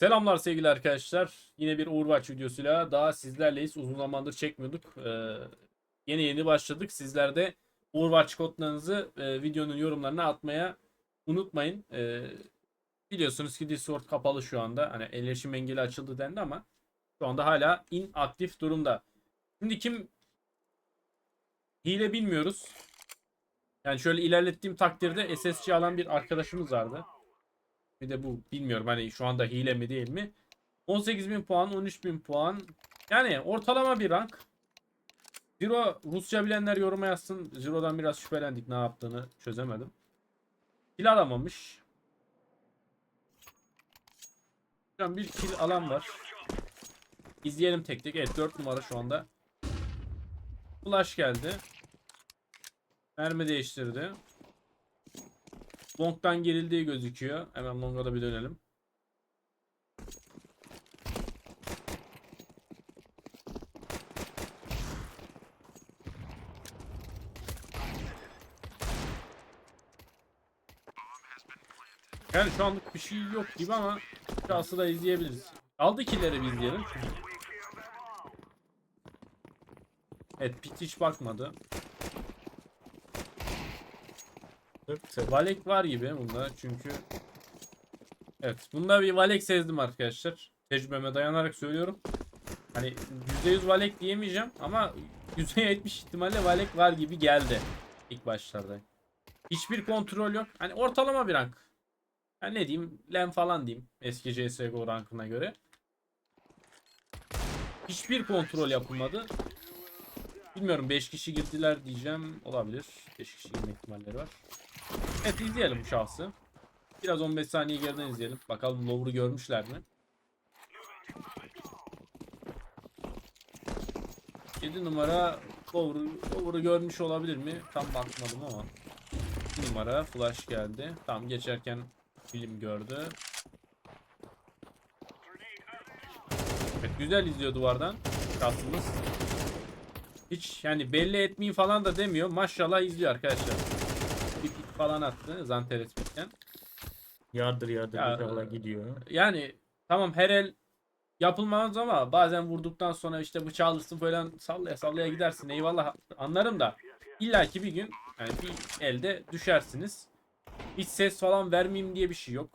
Selamlar sevgili arkadaşlar. Yine bir Overwatch videosuyla daha sizlerleyiz. Uzun zamandır çekmiyorduk. Ee, yeni yeni başladık. Sizler de Overwatch kodlarınızı e, videonun yorumlarına atmaya unutmayın. Ee, biliyorsunuz ki Discord kapalı şu anda. Hani erişim engeli açıldı dendi ama şu anda hala inaktif durumda. Şimdi kim hile bilmiyoruz. Yani şöyle ilerlettiğim takdirde SSC alan bir arkadaşımız vardı. Bir de bu bilmiyorum hani şu anda hile mi değil mi? 18.000 puan, 13.000 puan. Yani ortalama bir rank. Zero Rusça bilenler yoruma yazsın. Zero'dan biraz şüphelendik ne yaptığını çözemedim. Kill alamamış. Şu an bir kill alan var. İzleyelim tek tek. Evet 4 numara şu anda. Flash geldi. Mermi değiştirdi. Long'dan gerildiği gözüküyor. Hemen Long'a da bir dönelim. Yani şu anlık bir şey yok gibi ama şansı da izleyebiliriz. Aldı killeri bir izleyelim. Evet pit bakmadı. Valek var gibi bunda çünkü Evet bunda bir Valek sezdim arkadaşlar. Tecrübeme dayanarak söylüyorum. Hani %100 Valek diyemeyeceğim ama %70 ihtimalle Valek var gibi geldi ilk başlarda. Hiçbir kontrol yok. Hani ortalama bir rank. Yani ne diyeyim? Lem falan diyeyim. Eski CSGO rankına göre. Hiçbir kontrol yapılmadı. Bilmiyorum 5 kişi girdiler diyeceğim. Olabilir. 5 kişi girme ihtimalleri var. Evet izleyelim şahsı. Biraz 15 saniye geriden izleyelim. Bakalım Lower'ı görmüşler mi? 7 numara Lower'ı Lower'ı görmüş olabilir mi? Tam bakmadım ama. 2 numara flash geldi. Tam geçerken film gördü. Evet güzel izliyor duvardan. Şahsımız. Hiç yani belli etmeyin falan da demiyor. Maşallah izliyor arkadaşlar. Falan attı Zanteres pikten. Yardır yardır Ya, inşallah gidiyor. Yani tamam her el yapılmaz ama bazen vurduktan sonra işte bıçağı alırsın falan sallaya sallaya gidersin. Eyvallah anlarım da illaki bir gün yani bir elde düşersiniz. Hiç ses falan vermeyeyim diye bir şey yok.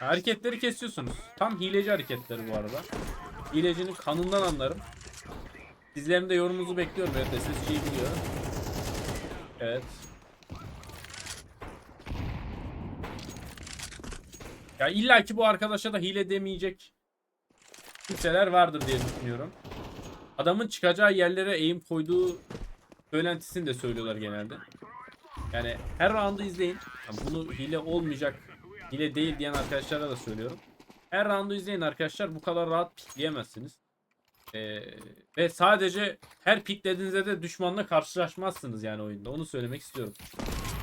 Hareketleri kesiyorsunuz. Tam hileci hareketleri bu arada. Hilecinin kanından anlarım. Sizlerin de yorumunuzu bekliyorum. Evet SSG'yi biliyor. Evet. Ya illa ki bu arkadaşa da hile demeyecek kimseler vardır diye düşünüyorum. Adamın çıkacağı yerlere eğim koyduğu söylentisini de söylüyorlar genelde. Yani her roundu izleyin. Ya bunu hile olmayacak, hile değil diyen arkadaşlara da söylüyorum. Her roundu izleyin arkadaşlar. Bu kadar rahat pikleyemezsiniz. Ee, ve sadece her piklediğinizde de düşmanla karşılaşmazsınız yani oyunda. Onu söylemek istiyorum.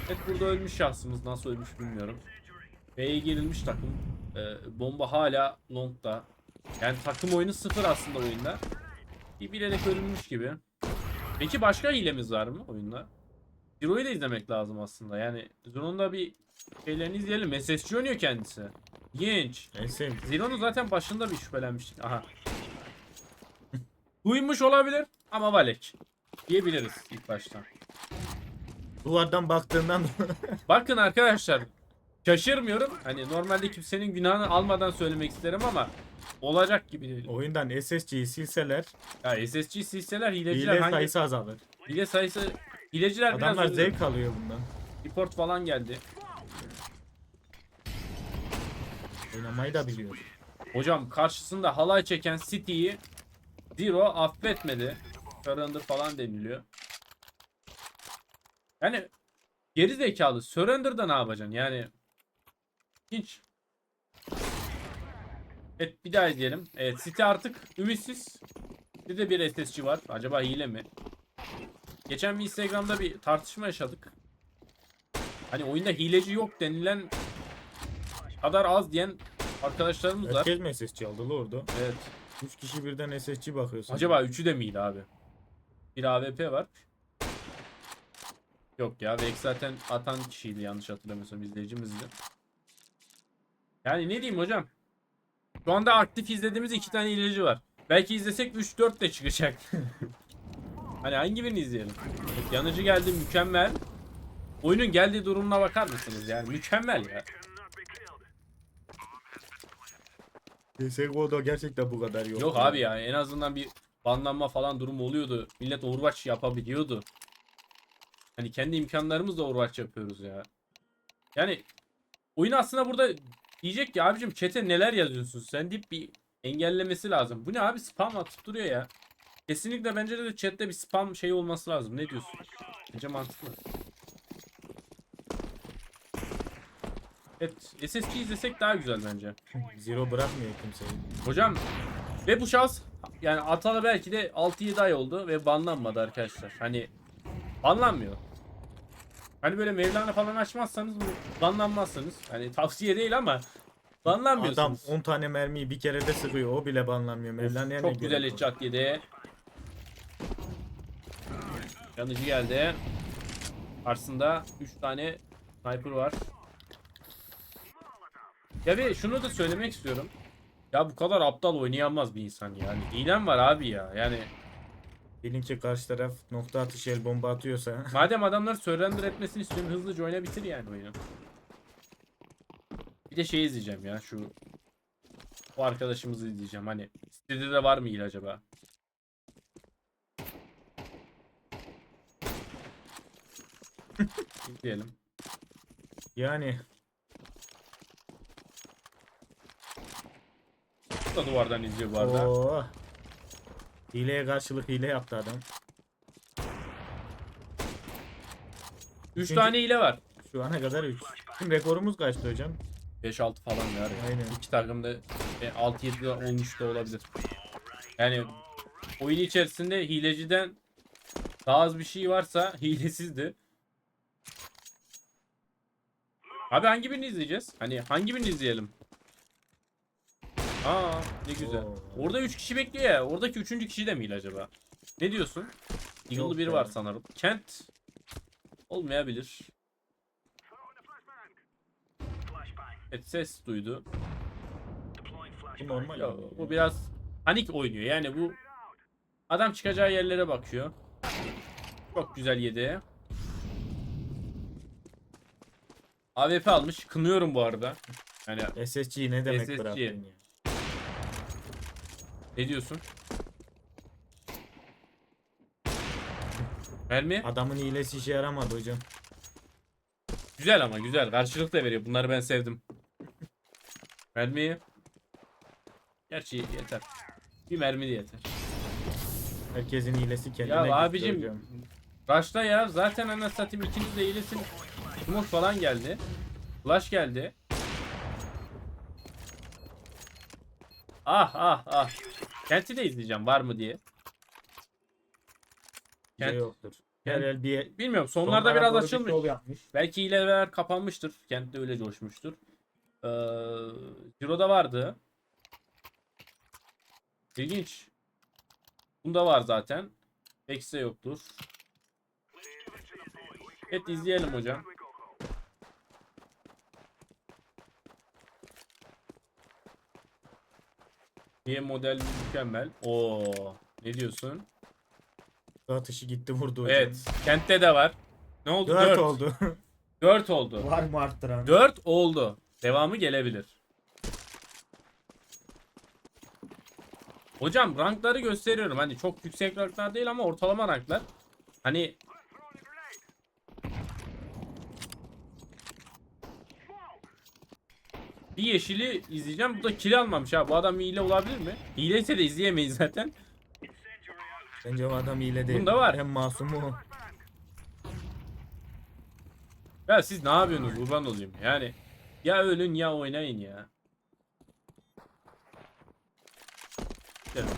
Evet burada ölmüş şahsımız. Nasıl ölmüş bilmiyorum. B'ye girilmiş takım. Ee, bomba hala long'da. Yani takım oyunu sıfır aslında oyunda. Bir bilerek ölünmüş gibi. Peki başka hilemiz var mı oyunda? Zero'yu da izlemek lazım aslında. Yani Zero'nun da bir şeylerini izleyelim. SSC oynuyor kendisi. Genç. Zero'nun zaten başında bir şüphelenmiştik. Aha. Duymuş olabilir ama Valek. Diyebiliriz ilk baştan. duvardan baktığından Bakın arkadaşlar şaşırmıyorum. Hani normalde kimsenin günahını almadan söylemek isterim ama olacak gibi değil. oyundan SSC'yi silseler Ya SSG silseler hileciler hile hangi sayısı azalır. hile sayısı hileciler Adamlar biraz zevk alıyor bundan. report falan geldi. Oynamayı da biliyor. Hocam karşısında halay çeken City'yi Zero affetmedi. Surrender falan deniliyor. Yani geri zekalı. Surrender'da ne yapacaksın? Yani hiç. Evet bir daha izleyelim. Evet City artık ümitsiz. Bir de bir SSC var. Acaba hile mi? Geçen bir Instagram'da bir tartışma yaşadık. Hani oyunda hileci yok denilen kadar az diyen arkadaşlarımız var. Herkes mi SSC aldı orada? Evet. 3 kişi birden SSC bakıyorsun. Acaba üçü de miydi abi? Bir AWP var. Yok ya Vex zaten atan kişiydi yanlış hatırlamıyorsam izleyicimizdi. Yani ne diyeyim hocam? Şu anda aktif izlediğimiz iki tane ilacı var. Belki izlesek 3-4 de çıkacak. hani hangi birini izleyelim? Yanıcı geldi mükemmel. Oyunun geldiği durumuna bakar mısınız yani? Mükemmel ya. CSGO'da gerçekten bu kadar yok. Yok abi ya en azından bir banlanma falan durumu oluyordu. Millet Overwatch yapabiliyordu. Hani kendi imkanlarımızla Overwatch yapıyoruz ya. Yani oyun aslında burada diyecek ki abicim chat'e neler yazıyorsun sen deyip bir engellemesi lazım. Bu ne abi spam atıp duruyor ya. Kesinlikle bence de chat'te bir spam şey olması lazım. Ne diyorsun? Bence mantıklı. Evet SSG izlesek daha güzel bence. Zero bırakmıyor kimseyi. Hocam ve bu şans yani atalı belki de 6-7 ay oldu ve banlanmadı arkadaşlar. Hani banlanmıyor. Hani böyle Mevlana falan açmazsanız banlanmazsınız. Hani tavsiye değil ama Adam banlanmıyorsunuz. 10 tane mermiyi bir kerede sıkıyor. O bile banlanmıyor. Mevlana'ya ne Çok güzel gerek var? headshot yedi. Yanıcı geldi. Karşısında 3 tane sniper var. Ya ve şunu da söylemek istiyorum. Ya bu kadar aptal oynayamaz bir insan yani. İğnem var abi ya. Yani Bilin ki karşı taraf nokta atışı el bomba atıyorsa. madem adamlar surrender etmesini istiyorum hızlıca oyna bitir yani oyunu. Bir de şey izleyeceğim ya şu o arkadaşımızı izleyeceğim. Hani sitede de var mı il acaba? İzleyelim. Yani da duvardan izliyor bu arada. Oo. Hileye karşılık hile yaptı adam. 3 Üçüncü- tane hile var. Şu ana kadar 3. Şimdi rekorumuz kaçtı hocam? 5-6 falan var ya. Aynen. İki takımda 6-7 de olmuş da olabilir. Yani oyun içerisinde hileciden daha az bir şey varsa hilesizdi. Abi hangi birini izleyeceğiz? Hani hangi birini izleyelim? Aa ne güzel. Oo. Orada 3 kişi bekliyor ya. Oradaki 3. kişi de mi hile acaba? Ne diyorsun? Yok biri var sanırım. Kent olmayabilir. Evet ses duydu. Bu normal. Ya, bu biraz panik oynuyor. Yani bu adam çıkacağı yerlere bakıyor. Çok güzel yedi. AWP almış. Kınıyorum bu arada. Yani SSG ne demek SSG. bıraktın ya? Ne diyorsun? Mermi? Adamın hilesi işe yaramadı hocam. Güzel ama güzel. Karşılık da veriyor. Bunları ben sevdim. Mermi. Gerçi yeter. Bir mermi de yeter. Herkesin hilesi kendine Ya abicim. Başta ya zaten ana satayım ikiniz de iyilesin. Smoke falan geldi. Flash geldi. Ah ah ah. Kent'i de izleyeceğim var mı diye. Şey Kent, yoktur. Kent- Her el bir bilmiyorum sonlarda biraz doğru bir açılmış. yol yapmış. Belki hileler kapanmıştır. Kent de öyle coşmuştur. Ee, Ciro'da vardı. İlginç. Bunda var zaten. Eksi yoktur. Evet izleyelim hocam. Diye model mükemmel. Oo, ne diyorsun? Atışı gitti vurdu hocam. Evet, kentte de var. Ne oldu? 4 4 oldu. 4 oldu. Var mı arttıran? 4 oldu. Devamı gelebilir. Hocam rankları gösteriyorum. Hani çok yüksek ranklar değil ama ortalama ranklar. Hani bir yeşili izleyeceğim. Bu da kill almamış ha. Bu adam hile olabilir mi? Hileyse de izleyemeyiz zaten. Bence o adam hile değil. Bunda var. Hem masumu o. Ya siz ne yapıyorsunuz kurban olayım. Yani ya ölün ya oynayın ya. Evet.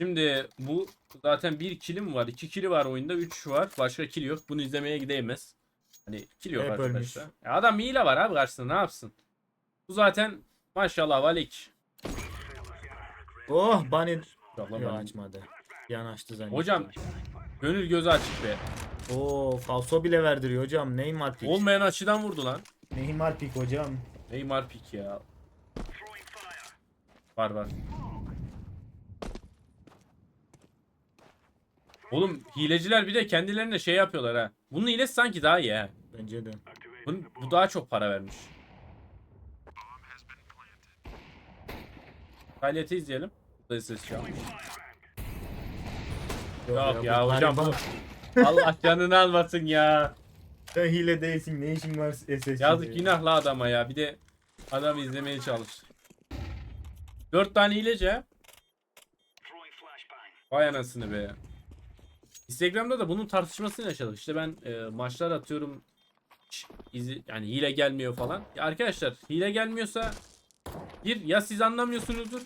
Şimdi bu zaten bir kilim var. iki kili var oyunda. Üç var. Başka kill yok. Bunu izlemeye gidemez. Hani Hep arkadaşlar. ölmüş. Ya adam hile var abi karşısında ne yapsın? Bu zaten maşallah valik. Oh. Maşallah, Yok ben- açmadı. Yan açtı zannettim. Hocam gönül gözü açık be. Oo falso bile verdiriyor hocam. Neymar piç. Olmayan açıdan vurdu lan. Neymar pik hocam. Neymar pik ya. Var var. Oğlum hileciler bir de kendilerine şey yapıyorlar ha. Bunun hilesi sanki daha iyi ha. Bence de. Bunun, bu daha çok para vermiş. Hayleti izleyelim. Burada ses şu an. Yok ya bu hocam bu. Allah canını almasın ya. Sen hile değilsin. Ne işin var SSC'de? Yazık günahlı adama ya. Bir de adam izlemeye çalış. Dört tane hileci ha. Vay anasını be. Instagram'da da bunun tartışmasını yaşadık. İşte ben e, maçlar atıyorum. İzi, yani hile gelmiyor falan. Ya arkadaşlar hile gelmiyorsa bir ya siz anlamıyorsunuzdur.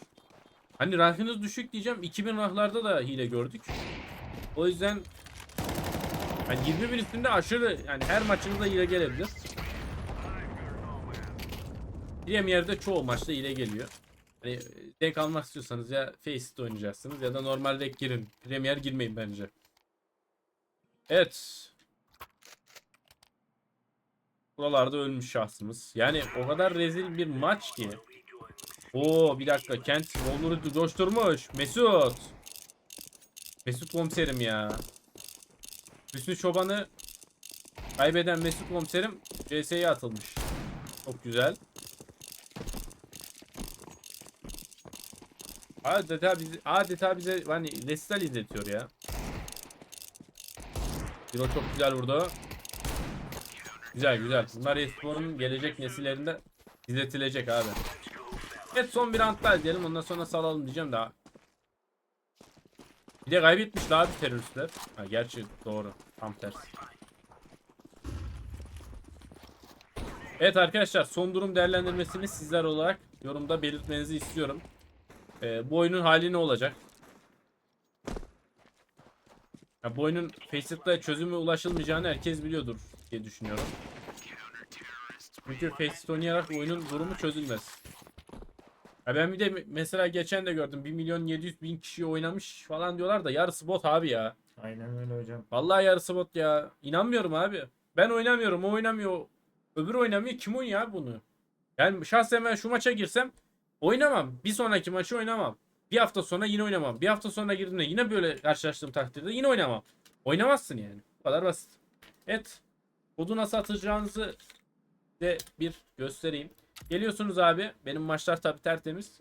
Hani rankınız düşük diyeceğim. 2000 ranklarda da hile gördük. O yüzden yani 20 bin üstünde aşırı yani her maçınızda hile gelebilir. Premier'de çoğu maçta hile geliyor. Hani denk almak istiyorsanız ya Faceit oynayacaksınız ya da normal girin. Premier girmeyin bence. Evet. Buralarda ölmüş şahsımız. Yani o kadar rezil bir maç ki. Oo bir dakika Kent Wolver'ı coşturmuş. Mesut. Mesut komiserim ya. Hüsnü Çoban'ı kaybeden Mesut komiserim CS'ye atılmış. Çok güzel. Adeta bizi, adeta bize hani resital izletiyor ya. Biro çok güzel vurdu. Güzel güzel. Bunlar esporun gelecek nesillerinde izletilecek abi. Evet son bir round diyelim ondan sonra salalım diyeceğim daha. Bir de kaybetmiş daha bir teröristler. Ha gerçi doğru. Tam tersi. Evet arkadaşlar son durum değerlendirmesini sizler olarak yorumda belirtmenizi istiyorum. Ee, bu oyunun hali ne olacak? Ya bu oyunun Facet'te çözümü ulaşılmayacağını herkes biliyordur diye düşünüyorum. Çünkü Faceit oynayarak oyunun durumu çözülmez. Ya ben bir de mesela geçen de gördüm 1 milyon 700 bin kişi oynamış falan diyorlar da yarısı bot abi ya. Aynen öyle hocam. Vallahi yarısı bot ya. İnanmıyorum abi. Ben oynamıyorum, o oynamıyor. Öbür oynamıyor. Kim oynuyor abi bunu? Yani şahsen ben şu maça girsem oynamam. Bir sonraki maçı oynamam. Bir hafta sonra yine oynamam. Bir hafta sonra girdiğimde yine böyle karşılaştığım takdirde yine oynamam. Oynamazsın yani. Bu kadar basit. Evet. Kodu nasıl atacağınızı de bir göstereyim. Geliyorsunuz abi. Benim maçlar tabi tertemiz.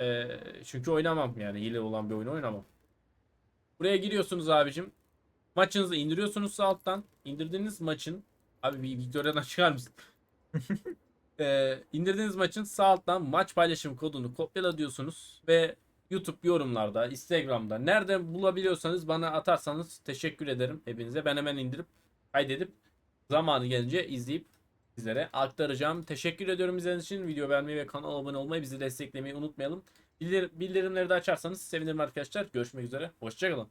Ee, çünkü oynamam yani. Hile olan bir oyunu oynamam. Buraya giriyorsunuz abicim. Maçınızı indiriyorsunuz sağ alttan. İndirdiğiniz maçın abi bir Victoria'dan çıkar mısın? Ee, indirdiğiniz maçın sağ alttan maç paylaşım kodunu kopyala diyorsunuz ve YouTube yorumlarda, Instagram'da nerede bulabiliyorsanız bana atarsanız teşekkür ederim hepinize. Ben hemen indirip kaydedip zamanı gelince izleyip sizlere aktaracağım. Teşekkür ediyorum izlediğiniz için. Video beğenmeyi ve kanala abone olmayı, bizi desteklemeyi unutmayalım. Bildir- bildirimleri de açarsanız sevinirim arkadaşlar. Görüşmek üzere. Hoşçakalın.